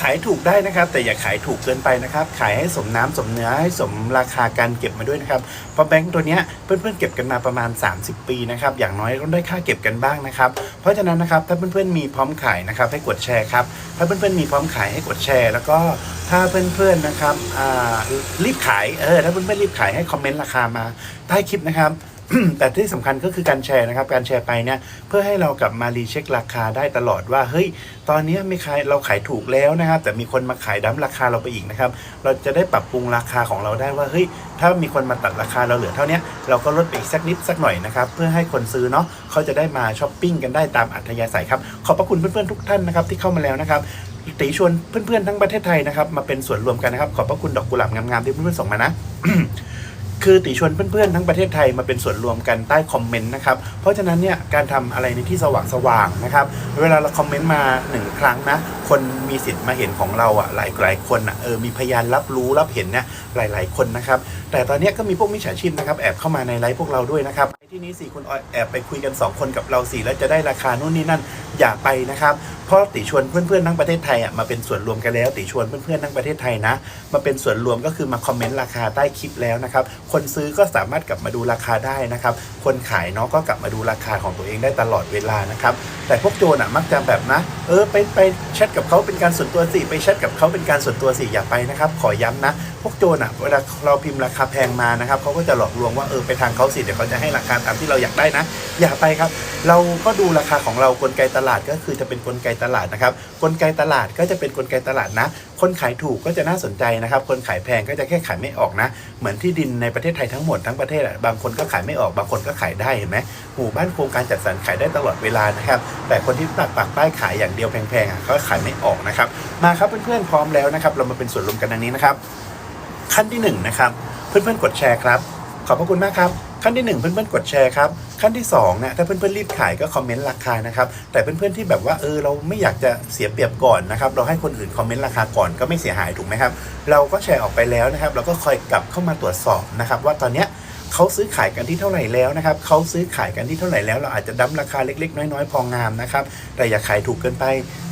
ขายถูกได้นะครับ แต่อย่าขายถูกเกินไปนะครับ ขายให้สมน้ำสมเนื้อให้สมราคาการเก็บมาด้วยนะครับเพราะแบงก์ตัวเนี้ยเพื่อนๆเก็บกันมาประมาณ 30 ปีนะครับอย่างน้อยก็ได้ค่าเก็บกันบ้างนะครับ เพราะฉะนั้นนะครับถ้าเพื่อนๆมีพร้อมขายนะครับให้กดแชร์ครับถ้าเพื่อนๆมีพร้อมขายให้กดแชร์ แล้วก็ถ้าเพื่อนๆนะครับอ่ารีบขายเออถ้าเพื่อนๆรีบขายให้คอมเมนต์ราคามาใต้คลิปนะครับ แต่ที่สำคัญก็คือการแชร์นะครับ การแชร์ไปเนี่ยเพื่อให้เรากลับมารีเช็คราคาได้ตลอดว่าเฮ้ยตอนนี้ไม่ขายเราขายถูกแล้วนะครับ แต่มีคนมาขายดั้มราคาเราไปอีกนะครับ เราจะได้ปรับปรุงราคาของเราได้ว่าเฮ้ยถ้ามีคนมาตัดราคาเราเหลือเท่านี้เราก็ลดไปอีกสักนิดสักหน่อยนะครับเพื่อให้คนซื้อเนาะเขาจะได้มาช้อปปิ้งกันได้ตามอัธยาศัยครับขอบพระคุณเพื่อนๆทุกท่านนะครับที่เข้ามาแล้วนะครับตีชวนเพื่อนๆทั้งประเทศไทยนะครับมาเป็นส่วนรวมกันนะครับขอบพระคุณดอกกุหลาบงามๆที่เพื่อนๆส่งมานะ คือติชวนเพื่อนๆ ทั้งประเทศไทยมาเป็นส่วนรวมกันใต้คอมเมนต์นะครับ เพราะฉะนั้นเนี่ยการทำอะไรในที่สว่างสว่างๆนะครับ เวลาเราคอมเมนต์มาหนึ่งครั้งนะ คนมีสิทธิ์มาเห็นของเราอะหลายหลายๆคนอะเออมีพยานรับรู้รับเห็นเนี่ยหลาย ๆ คนนะครับ แต่ตอนนี้ก็มีพวกมิจฉาชีพนะครับแอบเข้ามาในไลฟ์พวกเราด้วยนะครับ ที่นี้สี่คนแอบไปคุยกัน 2 คนกับเราสี่แล้วจะได้ราคานู่นนี่นั่นอย่าไปนะครับเพราะติชวนเพื่อนๆทั้งประเทศไทยอะมาเป็นส่วนรวมกันแล้ว ติชวนเพื่อนๆทั้งประเทศไทยนะมาเป็นส่วนรวมก็คือมาคอมเมนต์ราคาใต้คลิปแล้วนะครับคนซื้อก็สามารถกลับมาดูราคาได้นะครับคนขายเนาะก็กลับมาดูราคาของตัวเองได้ตลอดเวลานะครับแต่พวกโจรอะมักจะแบบนะ เออไปไปแชทกับเขาเป็นการส่วนตัวสิไปแชทกับเขาเป็นการส่วนตัวสิอย่าไปนะครับขอย้ำนะ พวกโจรอะเวลาเราพิมพ์ราคาแพงมานะครับเขาก็จะหลอกลวงว่าเออไปทางเขาสิเดี๋ยวเขาจะให้ราคาตามที่เราอยากได้นะ อย่าไปครับ เราก็ดูราคาของเรากลไกตลาดก็คือจะเป็นกลไกตลาดนะครับ กลไกตลาดก็จะเป็นกลไกตลาดนะ คนขายถูกก็จะน่าสนใจนะครับ คนขายแพงก็จะแค่ขายไม่ออกนะ เหมือนที่ดินในประเทศไทยทั้งหมดทั้งประเทศอะบางคนก็ขายไม่ออกบางคนก็ขายได้เห็นไหมหมู่บ้านโครงการจัดสรรขายได้ตลอดเวลานะครับ แต่คนที่ปักปักป้ายขายอย่างเดียวแพงๆอะก็ขายไม่ออกนะครับ มาครับเพื่อนๆพร้อมแล้วนะครับ เรามาเป็นส่วนรวมกันดังนี้นะครับ ขั้นที่หนึ่งนะครับเพื่อนๆกดแชร์ครับ ขอบพระคุณมากครับ ขั้นที่หนึ่งเพื่อนๆกดแชร์ครับขั้นที่สองเนี่ยถ้าเพื่อนๆรีบขายก็คอมเมนต์ราคานะครับแต่เพื่อนๆที่แบบว่าเออเราไม่อยากจะเสียเปรียบก่อนนะครับเราให้คนอื่นคอมเมนต์ราคาก่อนก็ไม่เสียหายถูกไหมครับเราก็แชร์ออกไปแล้วนะครับเราก็คอยกลับเข้ามาตรวจสอบนะครับว่าตอนเนี้ยเขาซื้อขายกันที่เท่าไหร่แล้วนะครับเขาซื้อขายกันที่เท่าไหร่แล้ว เราอาจจะดั้มราคาเล็ก ๆ น้อยๆ พองามนะครับ แต่อย่าขายถูกเกินไป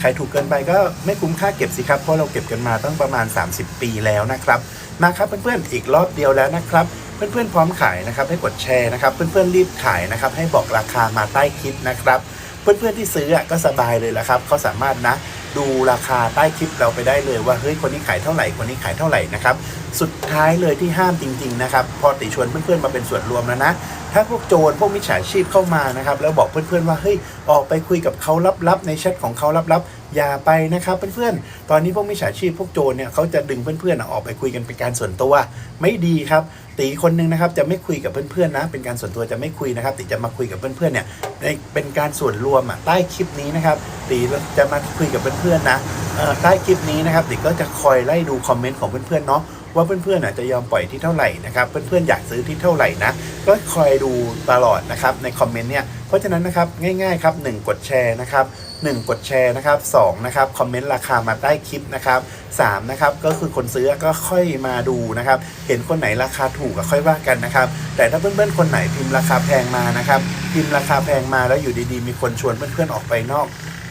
ขายถูกเกินไปก็ไม่คุ้มค่าเก็บสิครับ เพราะเราเก็บกันมาตั้งประมาณ 30 ปีแล้วนะครับ มาครับเพื่อนๆ อีกรอบเดียวแล้วนะครับ เพื่อนๆพร้อมขายนะครับให้กดแชร์นะครับเพื่อนๆรีบขายนะครับให้บอกราคามาใต้คลิปนะครับ เพื่อนๆที่ซื้อก็สบายเลยละครับเขาสามารถนะดูราคาใต้คลิปเราไปได้เลยว่าเฮ้ยคนนี้ขายเท่าไหร่คนนี้ขายเท่าไหร่นะครับสุดท้ายเลยที่ห้ามจริงๆนะครับพอติชวนเพื่อนๆมาเป็นส่วนรวมแล้วนะ ถ้าพวกโจรพวกมิจฉาชีพเข้ามานะครับแล้วบอกเพื่อนๆว่าเฮ้ยออกไปคุยกับเขาลับๆในแชทของเขาลับๆอย่าไปนะครับเพื่อนๆตอนนี้พวกมิจฉาชีพพวกโจรเนี่ยเขาจะดึงเพื่อนๆอะออกไปคุยกันเป็นการส่วนตัว ไม่ดีครับ ตีคนหนึงนะครับจะไม่คุยกับเพื่อนๆนะ เป็นการส่วนตัวจะไม่คุยนะครับตีจะมาคุยกับเพื่อนๆเนี่ยในเป็นการส่วนรวมอะใต้คลิปนี้นะครับตีจะมาคุยกับเพื่อนๆนะใต้คลิปนี้นะครับตีก็จะคอยไล่ดูคอมเมนต์ของเพื่อนๆเนาะว่าเพื่อนๆอะจะยอมปล่อยที่เท่าไหร่นะครับเพื่อนๆอยากซื้อที่เท่าไหร่นะก็คอยดูตลอดนะครับในคอมเมนต์เนี่ยเพราะฉะนั้นนะครับง่ายๆครับหนึ่งกดแชร์นะครับ 1 กดแชร์นะครับ2นะครับคอมเมนต์ราคามาใต้คลิปนะครับ3นะครับก็คือคนซื้อก็ค่อยมาดูนะครับ เห็นคนไหนราคาถูกก็ค่อยว่ากันนะครับ แต่ถ้าเพื่อนๆคนไหนพิมพ์ราคาแพงมานะครับ พิมพ์ราคาแพงมาแล้วอยู่ดีๆ มีคนชวนเพื่อนๆออกไปนอก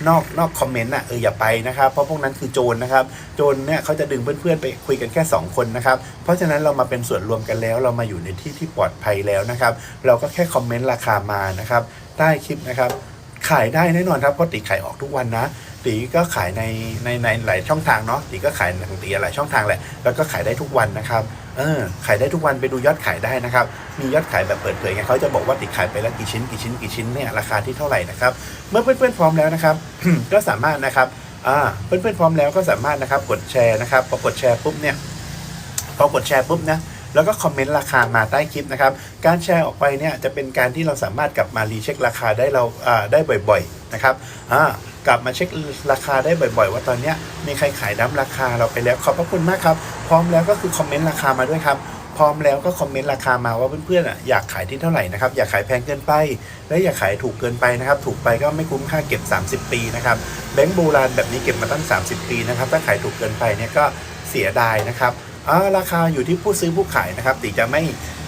นอกนอกคอมเมนต์อะเอออย่าไปนะครับ เพราะพวกนั้นคือโจรนะครับ โจรเนี่ยเขาจะดึงเพื่อนๆไปคุยกันแค่ 2 คนนะครับ เพราะฉะนั้นเรามาเป็นส่วนรวมกันแล้ว เรามาอยู่ในที่ที่ปลอดภัยแล้วนะครับ เราก็แค่คอมเมนต์ราคามานะครับ ใต้คลิปนะครับ ขายได้แน่นอนครับเพราะตีขายออกทุกวันนะตีก็ขายในในในหลายช่องทางเนาะตีก็ขายของตีหลายช่องทางแหละแล้วก็ขายได้ทุกวันนะครับเออขายได้ทุกวันไปดูยอดขายได้นะครับ มียอดขายแบบเปิดเผยไงเขาจะบอกว่าติขายไปแล้วกี่ชิ้นกี่ชิ้นกี่ชิ้นเนี่ยราคาที่เท่าไหร่นะครับ เมื่อเพื่อนๆพร้อมแล้วนะครับ ก็สามารถนะครับอ่าเพื่อนๆพร้อมแล้วก็สามารถนะครับกดแชร์นะครับพอกดแชร์ปุ๊บเนี่ยพอกดแชร์ปุ๊บนะ แล้วก็คอมเมนต์ราคามาใต้คลิปนะครับ การแชร์ออกไปเนี่ยจะเป็นการที่เราสามารถกลับมารีเช็คราคาได้เราได้บ่อยๆนะครับอ่ากลับมาเช็คราคาได้บ่อยๆ ว่าตอนนี้มีใครขายดั้มราคาเราไปแล้วขอบพระคุณมากครับ พร้อมแล้วก็คือคอมเมนต์ราคามาด้วยครับพร้อมแล้วก็คอมเมนต์ราคามาว่าเพื่อนๆออยากขายที่เท่าไหร่นะครับอยากขายแพงเกินไป และอยากขายถูกเกินไปนะครับ ถูกไปก็ไม่คุ้มค่าเก็บ 30 ปีนะครับแบงก์โบราณแบบนี้เก็บมาตั้ง 30 ปีนะครับถ้าขายถูกเกินไปเนี่ยก็เสียดายนะครับ ราคาอยู่ที่ผู้ซื้อผู้ขายนะครับตีจะไม่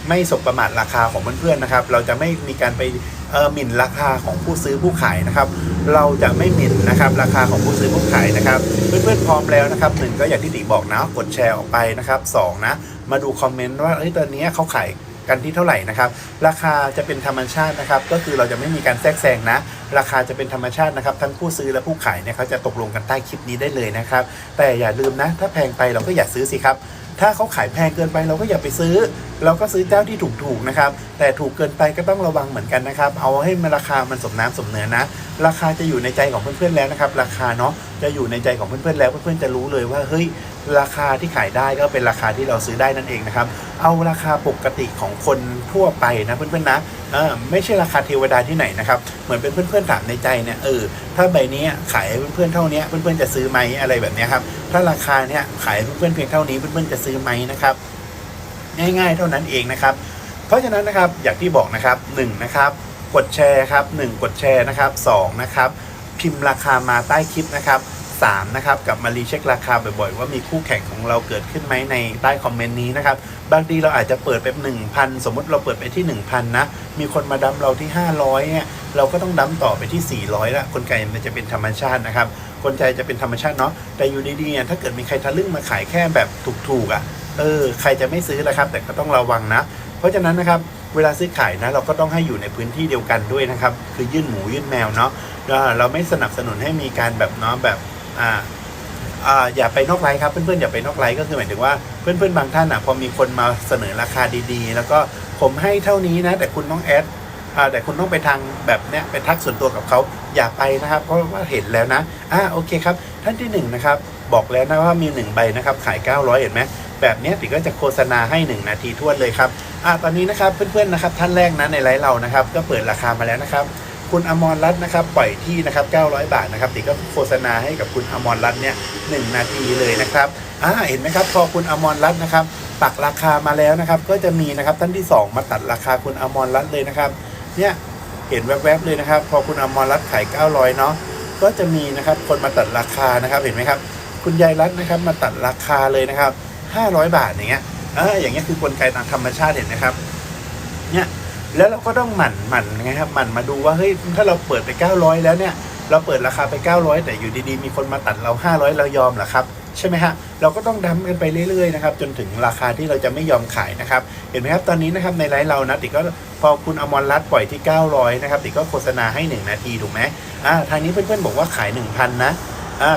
ไม่สบประมาทราคาของเพื่อนๆนะครับ เราจะไม่มีการไปเออหมิ่นราคาของผู้ซื้อผู้ขายนะครับ เราจะไม่หมิ่นนะครับ ราคาของผู้ซื้อผู้ขายนะครับ เพื่อนๆพร้อมแล้วนะครับหนึ่งก็อย่างที่ติบอกนะกดแชร์ออกไปนะครับสองนะมาดูคอมเมนต์ว่าเอ้ยตอนนี้เขาขายกันที่เท่าไหร่นะครับ ราคาจะเป็นธรรมชาตินะครับ ก็คือเราจะไม่มีการแทรกแซงนะ ราคาจะเป็นธรรมชาตินะครับ ทั้งผู้ซื้อและผู้ขายเนี่ยเขาจะตกลงกันใต้คลิปนี้ได้เลยนะครับ แต่อย่าลืมนะ ถ้าแพงไปเราก็อย่าซื้อสิครับ ถ้าเขาขายแพงเกินไปเราก็อย่าไปซื้อ เราก็ซื้อเจ้าที่ถูกๆนะครับ แต่ถูกเกินไปก็ต้องระวังเหมือนกันนะครับ เอาให้มันราคามันสมน้ำสมเนื้อนะราคาจะอยู่ในใจของเพื่อนๆแล้วนะครับ ราคาเนาะจะอยู่ในใจของเพื่อนๆแล้วเพื่อนๆจะรู้เลยว่าเฮ้ยราคาที่ขายได้ก็เป็นราคาที่เราซื้อได้นั่นเองนะครับ เอาราคาปกติของคนทั่วไปนะเพื่อนๆนะเออไม่ใช่ราคาเทวดาที่ไหนนะครับ เหมือนเป็นเพื่อนๆถามในใจเนี่ยเออถ้าใบนี้ขายเพื่อนๆเท่านี้เพื่อนๆจะซื้อไหมอะไรแบบนี้ครับถ้าราคาเนี่ยขายเพื่อนๆเพียงเท่านี้เพื่อนๆจะซื้อไหมนะครับง่าย ๆ เท่านั้นเองนะครับ เพราะฉะนั้นนะครับอย่างที่บอกนะครับ1นะครับ กดแชร์ครับ1กดแชร์นะครับ2นะครับพิมพ์ราคามาใต้คลิปนะครับ3นะครับกลับมารีเช็คราคาบ่อยๆ ว่ามีคู่แข่งของเราเกิดขึ้นไหมในใต้คอมเมนต์นี้นะครับบางทีเราอาจจะเปิดไป1,000 สมมติเราเปิดไปที่ 1,000 นะ มีคนมาดัมเราที่ 500เนี่ยเราก็ต้องดัมต่อไปที่ 400 ละคนไกมันจะเป็นธรรมชาตินะครับคนใจจะเป็นธรรมชาติเนาะแต่อยู่ดีๆเนี่ยถ้าเกิดมีใครทะลึ่งมาขายแค่แบบถูกๆอะเออใครจะไม่ซื้อนะครับ แต่ก็ต้องระวังนะ เพราะฉะนั้นนะครับ เวลาซื้อขายนะเราก็ต้องให้อยู่ในพื้นที่เดียวกันด้วยนะครับ คือยื่นหมูยื่นแมวเนาะเราไม่สนับสนุนให้มีการแบบเนาะแบบอ่าอ่าอย่าไปนอกไลน์ครับเพื่อนๆอย่าไปนอกไลน์ก็คือหมายถึงว่าเพื่อนๆบางท่านอะพอมีคนมาเสนอราคาดีๆ แล้วก็ผมให้เท่านี้นะ แต่คุณต้องแอดอ่าแต่คุณต้องไปทางแบบเนี้ยไปทักส่วนตัวกับเขาอย่าไปนะครับ เพราะว่าเห็นแล้วนะอ่าโอเคครับ ท่านที่หนึ่งนะครับบอกแล้วนะว่ามีหนึ่งใบนะครับขาย 900 เห็นไหมแบบเนี้ยติก็จะโฆษณาให้ 1 นาทีทวเลยครับ อ่าตอนนี้นะครับเพื่อนๆนะครับท่านแรกนะในไลฟ์เรานะครับ ก็เปิดราคามาแล้วนะครับ คุณอมรรัตน์นะครับปล่อยที่นะครับ900 บาทนะครับติก็โฆษณาให้กับคุณอมรรัตน์เนี่ยหนาทีเลยนะครับอ่าเห็นไหมครับพอคุณอมรรัตน์นะครับปักราคามาแล้วนะครับ ก็จะมีนะครับท่านที่ 2 มาตัดราคาคุณอมรรัตน์เลยนะครับเนี่ยเห็นแวบๆเลยนะครับ พอคุณอมรรัตน์ขาย 900 เนาะก็จะมีนะครับคนมาตัดราคานะครับเห็นไหมครับ คุณยายรัตน์นะครับมาตัดราคาเลยนะครับ 500 บาทอย่างเงี้ย เอออย่างเงี้ยคือกลไกตามธรรมชาติเห็นไหมครับ เนี่ยแล้วเราก็ต้องหมั่นหมั่นไงครับหมั่นมาดูว่าเฮ้ยถ้าเราเปิดไป 900 แล้วเนี่ยเราเปิดราคาไป 900 แต่อยู่ดีๆ มีคนมาตัดเรา 500 เรายอมเหรอครับใช่ไหมฮะเราก็ต้องดั้มกันไปเรื่อยๆนะครับจนถึงราคาที่เราจะไม่ยอมขายนะครับ เห็นไหมครับตอนนี้นะครับในไลฟ์เรานะติก็พอคุณอมรรัตปล่อยที่ 900 นะครับติก็โฆษณาให้ 1 นาทีถูกไหมอ่าทางนี้เพื่อนๆบอกว่าขาย 1,000 นะ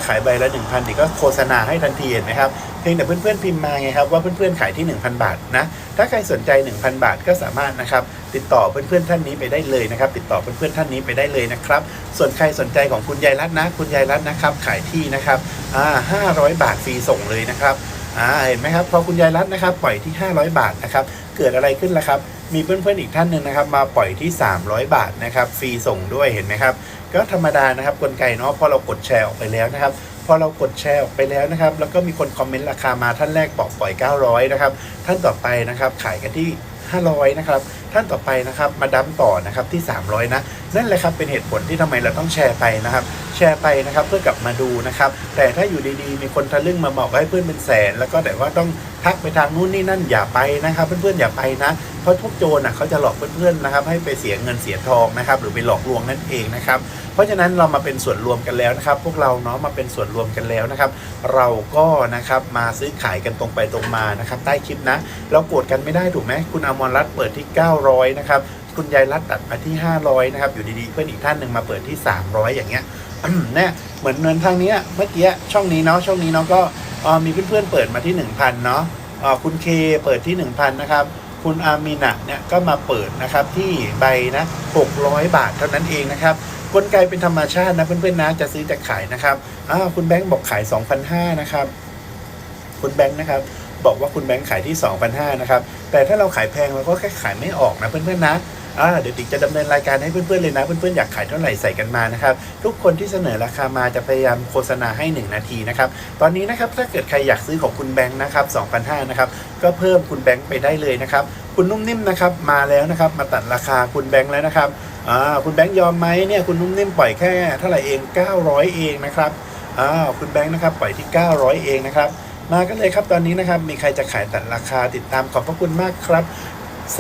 ขายใบละ 1,000เดี๋ยวก็โฆษณาให้ทันทีเห็นไหมครับเพียงแต่เพื่อนๆพิมพ์มาไงครับว่าเพื่อนๆขายที่ 1,000 บาทนะถ้าใครสนใจ 1,000 บาทก็สามารถนะครับติดต่อเพื่อนๆท่านนี้ไปได้เลยนะครับ ติดต่อเพื่อนๆท่านนี้ไปได้เลยนะครับ ส่วนใครสนใจของคุณยายรัตน์นะคุณยายรัตน์นะครับ ขายที่นะครับอ่า500 บาทฟรีส่งเลยนะครับอ่าเห็นไหมครับพอคุณยายรัตน์นะครับปล่อยที่ 500 บาทนะครับเกิดอะไรขึ้นล่ะครับ มีเพื่อนๆอีกท่านหนึ่งนะครับ มาปล่อยที่ 300 บาทนะครับฟรีส่งด้วยเห็นไหมครับ ก็ธรรมดานะครับกลไกเนาะพอเรากดแชร์ออกไปแล้วนะครับพอเรากดแชร์ออกไปแล้วนะครับ แล้วก็มีคนคอมเมนต์ราคามาท่านแรกบอกปล่อย 900 นะครับ ท่านต่อไปนะครับ ขายกันที่ 500 นะครับ ท่านต่อไปนะครับมาดั้มต่อนะครับที่ 300 นะ นั่นแหละครับเป็นเหตุผลที่ทำไมเราต้องแชร์ไปนะครับ แชร์ไปนะครับเพื่อกลับมาดูนะครับ แต่ถ้าอยู่ดีๆ มีคนทะลึ่งมาบอกให้เพื่อนเป็นแสน แล้วก็แต่ว่าต้องทักไปทางนู้นนี่นั่นอย่าไปนะครับ เพื่อนๆอย่าไปนะ เพราะพวกโจรน่ะเขาจะหลอกเพื่อนๆนะครับ ให้ไปเสียเงินเสียทองนะครับ หรือไปหลอกลวงนั่นเองนะครับ เพราะฉะนั้นเรามาเป็นส่วนรวมกันแล้วนะครับ พวกเราเนาะมาเป็นส่วนรวมกันแล้วนะครับ เราก็นะครับมาซื้อขายกันตรงไปตรงมานะครับ ใต้คลิปนะ เราโกรธกันไม่ได้ถูกไหมคุณอมรรัตน์เปิดที่900นะครับคุณยายรัตน์ตัดมาที่ 500นะครับอยู่ดีๆเพื่อนอีกท่านหนึ่งมาเปิดที่ 300 อย่างเงี้ยเนี่ยเหมือนเงินทางนี้เมื่อกี้ช่องนี้เนาะช่องนี้เนาะก็มีเพื่อนๆเปิดมาที่ 1,000เนาะเอ่อคุณเคเปิดที่ 1,000นะครับคุณอามินะเนี่ยก็มาเปิดนะครับที่ใบนะ600 บาทเท่านั้นเองนะครับกลไกเป็นธรรมชาตินะเพื่อนๆนะจะซื้อจะขายนะครับอ้าวคุณแบงค์บอกขาย 2,500นะครับคุณแบงค์นะครับ บอกว่าคุณแบงค์ขายที่ 2,500นะครับ แต่ถ้าเราขายแพงเราก็แค่ขายไม่ออกนะเพื่อนๆนะอ่าเดี๋ยวติ๊กจะดำเนินรายการให้เพื่อนๆเลยนะ เพื่อนๆอยากขายเท่าไหร่ใส่กันมานะครับ ทุกคนที่เสนอราคามาจะพยายามโฆษณาให้ 1 นาทีนะครับ ตอนนี้นะครับถ้าเกิดใครอยากซื้อของคุณแบงค์นะครับ2,500นะครับ ก็เพิ่มคุณแบงค์ไปได้เลยนะครับ คุณนุ่มนิ่มนะครับมาแล้วนะครับ มาตัดราคาคุณแบงค์แล้วนะครับอ่าคุณแบงค์ยอมไหมเนี่ยคุณนุ่มนิ่มปล่อยแค่เท่าไหร่เอง 900 เองนะครับอ่าคุณแบงค์นะครับปล่อยที่ 900 เองนะครับ มากันเลยครับตอนนี้นะครับ มีใครจะขายตัดราคาติดตามขอบพระคุณมากครับ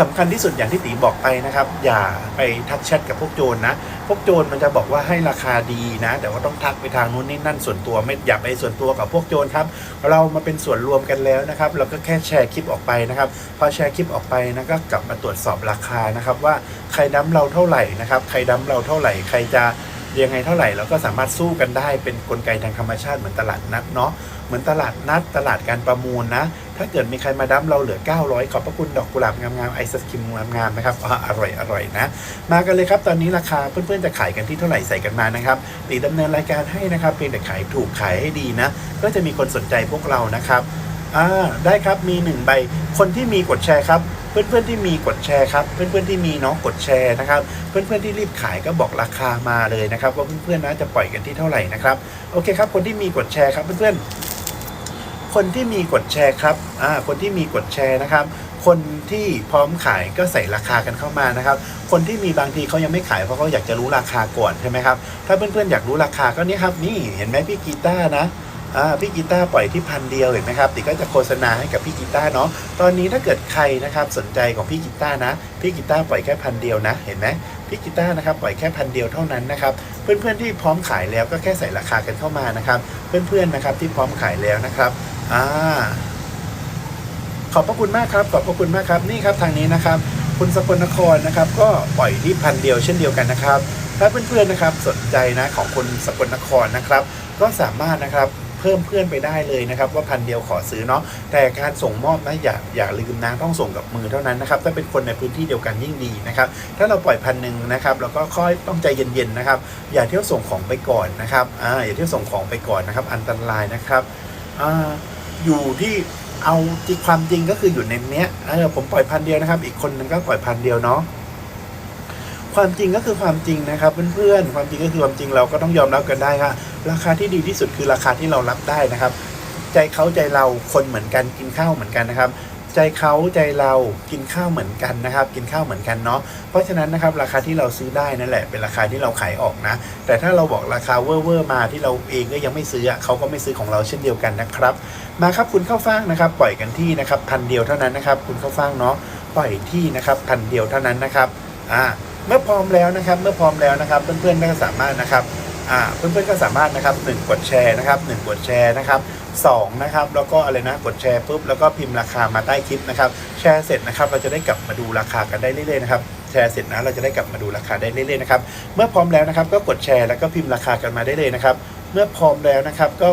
สำคัญที่สุดอย่างที่ตีบอกไปนะครับ อย่าไปทักแชทกับพวกโจรนะ พวกโจรมันจะบอกว่าให้ราคาดีนะ แต่ว่าต้องทักไปทางนู้นนี่นั่นส่วนตัวไม่อย่าไปส่วนตัวกับพวกโจรครับ เรามาเป็นส่วนรวมกันแล้วนะครับ เราก็แค่แชร์คลิปออกไปนะครับ พอแชร์คลิปออกไปนะก็กลับมาตรวจสอบราคานะครับ ว่าใครดั้มเราเท่าไหร่นะครับ ใครดั้มเราเท่าไหร่ ใครจะ ยังไงเท่าไหร่เราก็สามารถสู้กันได้เป็นกลไกทางธรรมชาติเหมือนตลาดนัดเนาะเหมือนตลาดนัดตลาดการประมูลนะ ถ้าเกิดมีใครมาดั้มเราเหลือ 900 ขอบพระคุณดอกกุหลาบงามๆไอศครีมงามๆนะครับออร่อยอร่อยนะ มากันเลยครับตอนนี้ราคาเพื่อนๆจะขายกันที่เท่าไหร่ใส่กันมานะครับตีดำเนินรายการให้นะครับเพียงแต่ขายถูกขายให้ดีนะ ก็จะมีคนสนใจพวกเรานะครับอ่าได้ครับมีหนึ่งใบคนที่มีกดแชร์ครับ เพื่อนๆที่มีกดแชร์ครับ เพื่อนๆที่มีเน้องกดแชร์นะครับ เพื่อนๆที่รีบขายก็บอกราคามาเลยนะครับ ว่าเพื่อนๆนะจะปล่อยกันที่เท่าไหร่นะครับโอเคครับ คนที่มีกดแชร์ครับเพื่อนๆคนที่มีกดแชร์ครับอ่าคนที่มีกดแชร์นะครับคนที่พร้อมขายก็ใส่ราคากันเข้ามานะครับ คนที่มีบางทีเขายังไม่ขายเพราะเขาอยากจะรู้ราคาก่อนใช่ไหมครับ ถ้าเพื่อนๆอยากรู้ราคาก็นี่ครับนี่เห็นไหมพี่กีตาร์นะ พี่กีตาร์ปล่อยที่พันเดียวเห็นไหมครับติก็จะโฆษณาให้กับพี่กีตาร์เนาะตอนนี้ถ้าเกิดใครนะครับสนใจของพี่กีตาร์นะพี่กีตาร์ปล่อยแค่พันเดียวนะเห็นไหมพี่กีตาร์นะครับปล่อยแค่พันเดียวเท่านั้นนะครับเพื่อนๆที่พร้อมขายแล้วก็แค่ใส่ราคากันเข้ามานะครับ เพื่อนๆนะครับที่พร้อมขายแล้วนะครับอ่าขอบพระคุณมากครับขอบพระคุณมากครับนี่ครับทางนี้นะครับ คุณสกลนครนะครับ ก็ปล่อยที่พันเดียวเช่นเดียวกันนะครับถ้าเพื่อนๆนะครับสนใจนะของคุณสกลนครนะครับ ก็สามารถนะครับ เพิ่มเพื่อนไปได้เลยนะครับว่าพันเดียวขอซื้อเนาะแต่การส่งมอบนะอย่าอย่าลืมนะต้องส่งกับมือเท่านั้นนะครับถ้าเป็นคนในพื้นที่เดียวกันยิ่งดีนะครับถ้าเราปล่อยพันหนึ่งนะครับเราก็ค่อยต้องใจเย็นๆนะครับอย่าเที่ยวส่งของไปก่อนนะครับอ่าอย่าเที่ยวส่งของไปก่อนนะครับ อันตรายนะครับอ่าอยู่ที่เอาจริงความจริงก็คืออยู่ในเนี้ยเออผมปล่อยพันเดียวนะครับ อีกคนนึงก็ปล่อยพันเดียวเนาะ ความจริงก็คือความจริงนะครับเพื่อนๆความจริงก็คือความจริงเราก็ต้องยอมรับกันได้ค่ะราคาที่ดีที่สุดคือราคาที่เรารับได้นะครับ ใจเขาใจเราคนเหมือนกันกินข้าวเหมือนกันนะครับ ใจเขาใจเรากินข้าวเหมือนกันนะครับ กินข้าวเหมือนกันเนาะเพราะฉะนั้นนะครับราคาที่เราซื้อได้นั่นแหละเป็นราคาที่เราขายออกนะ แต่ถ้าเราบอกราคาเว่อร์มาที่เราเองก็ยังไม่ซื้อเขาก็ไม่ซื้อของเราเช่นเดียวกันนะครับ มาครับคุณเข้าฟ่างนะครับ ปล่อยกันที่นะครับพันเดียวเท่านั้นนะครับ คุณเข้าฟ่างเนาะปล่อยที่นะครับพันเดียวเท่านั้นนะครับอ่า เมื่อพร้อมแล้วนะครับ เมื่อพร้อมแล้วนะครับ เพื่อนๆก็สามารถนะครับอ่าเพื่อนๆก็สามารถนะครับหนึ่งกดแชร์นะครับหนึ่งกดแชร์นะครับสองนะครับแล้วก็อะไรนะกดแชร์ปุ๊บแล้วก็พิมพ์ราคามาใต้คลิปนะครับแชร์เสร็จนะครับเราจะได้กลับมาดูราคากันได้เรื่อยๆนะครับแชร์เสร็จนะเราจะได้กลับมาดูราคาได้เรื่อยๆนะครับเมื่อพร้อมแล้วนะครับก็กดแชร์แล้วก็พิมพ์ราคากันมาได้เลยนะครับเมื่อพร้อมแล้วนะครับก็